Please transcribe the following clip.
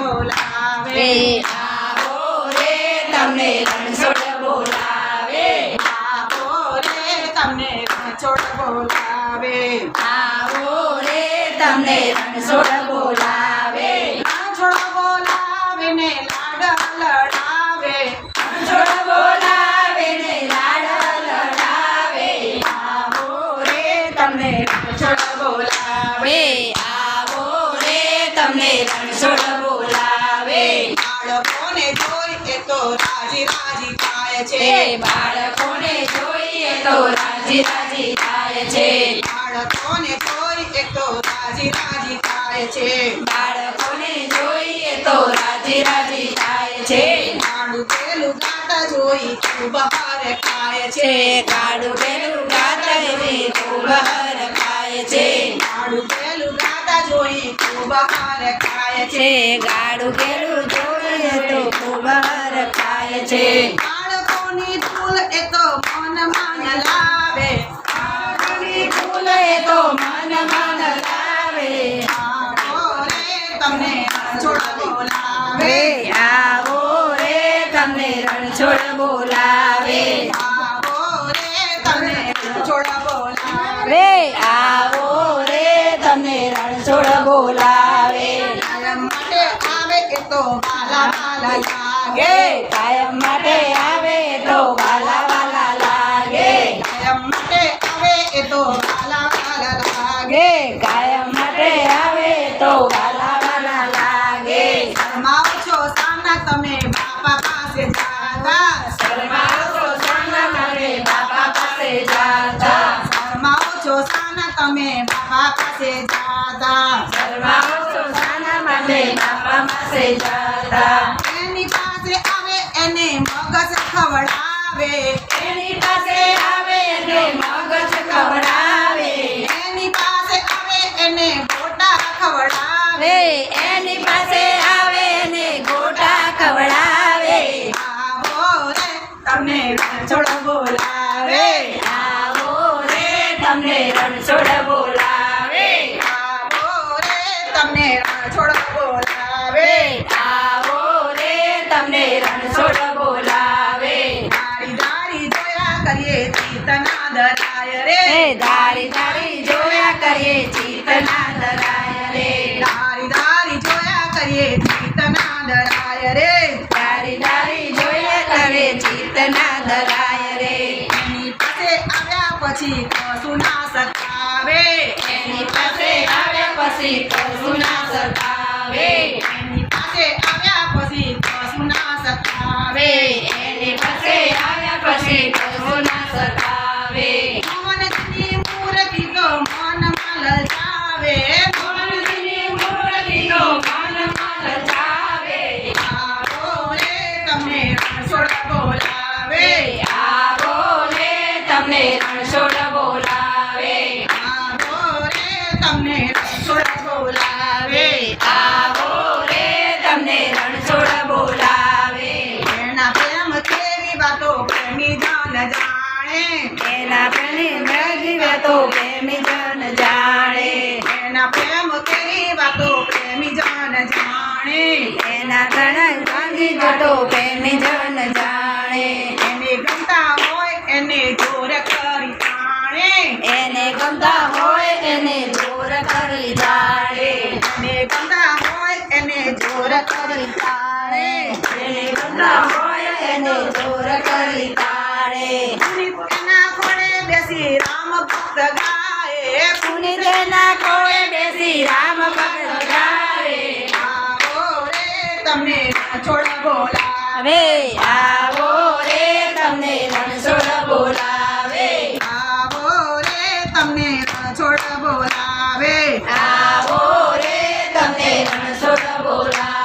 બોલાવે આવો રે તમને રણછોડ બોલાવે આવો રે તમને રણછોડ બોલાવે આવો રે તમને રણછોડ બોલાવે રણછોડ બોલાવે ને લાડ લડાવે રણછોડ બોલાવે ને લાડ લડાવે આવો રે તમને રણછોડ બોલાવે આવો રે તમને રણછોડ બોલાવે તો રાજી રાજી થાય છે બાળકોને જોઈએ તો રાજી રાજી થાય છે બાળકોને જોઈએ તો રાજી રાજી થાય છે બાળકોને જોઈએ તો રાજી રાજી થાય છે ગાડું પેલું ગાતા જોઈ તું બહાર ખાય છે ગાડું પેલું ગાતા જોઈ તું બહાર ખાય છે ગાડું પેલું ગાતા ગાતા જોઈ ખૂબ હાર ખાય છે ગાડું ગેડું જોઈએ તો ખૂબ હાર ખાય છે બાળકોની ફૂલ એ તો મન માન લાવે બાળકોની ફૂલ એ તો મન માન લાવે બોલાવે આવો રે તમને રણછોડ બોલાવે રે તમને આ ગોલાવે નરમ માટે આવે તો વાલા વાલા લાગે કાયમ માટે આવે તો વાલા વાલા લાગે કાયમ માટે આવે તો વાલા વાલા લાગે કાયમ માટે આવે તો વાલા વાલા લાગે હમાઉ છો નાના તમે બાપા પાસે જાતા હમાઉ છો નાના તમે બાપા પાસે જાતા હમાઉ છો નાના તમે જે દાદા શર્મા સુનમ મને બાપન સે જતા એની પાસે આવે એને મોગચ ખવડાવે એની પાસે આવે એને મોગચ ખવડાવે એની પાસે આવે એને ગોટા ખવડાવે એની પાસે આવે એને ગોટા ખવડાવે આવો રે તમને રણ છોડ બોલાવે આવો રે તમને રણ છોડ બોલાવે तमने रण छोड़ बोलावे आओ रे तमने रण छोड़ बोलावे दारी दारी जोया करिए चीतना धराय रे दारी दारी जोया करिए चीतना धराय रे दारी दारी जोया करिए चीतना धराय रे दारी दारी जोया करिए चीतना धराय रे पछी तो सुना सकावे एनी पसे પાસે કરુણા સરકાવે એની પાસે જાણે એના પર નિજ તો મેમ જન જાણે એના પ્રેમ કેરી વાતો પ્રેમી જન જાણે એના કણ વાંગી જાતો પ્રેમ જન જાણે એને ગમતા હોય એને દૂર કરી જાણે એને ગમતા હોય એને જોર કરી જાણે એને ગમતા હોય એને જોર કરી જાણે એને ગમતા હોય એને દૂર કરી જાણે સગાએ પુનિતના કોએ બેસી રામ ભક્ત ગાવે આવો રે તમને છોડ બોલાવે આવો રે તમને રણછોડ બોલાવે આવો રે તમને રણછોડ બોલાવે આવો રે તમને રણછોડ બોલાવે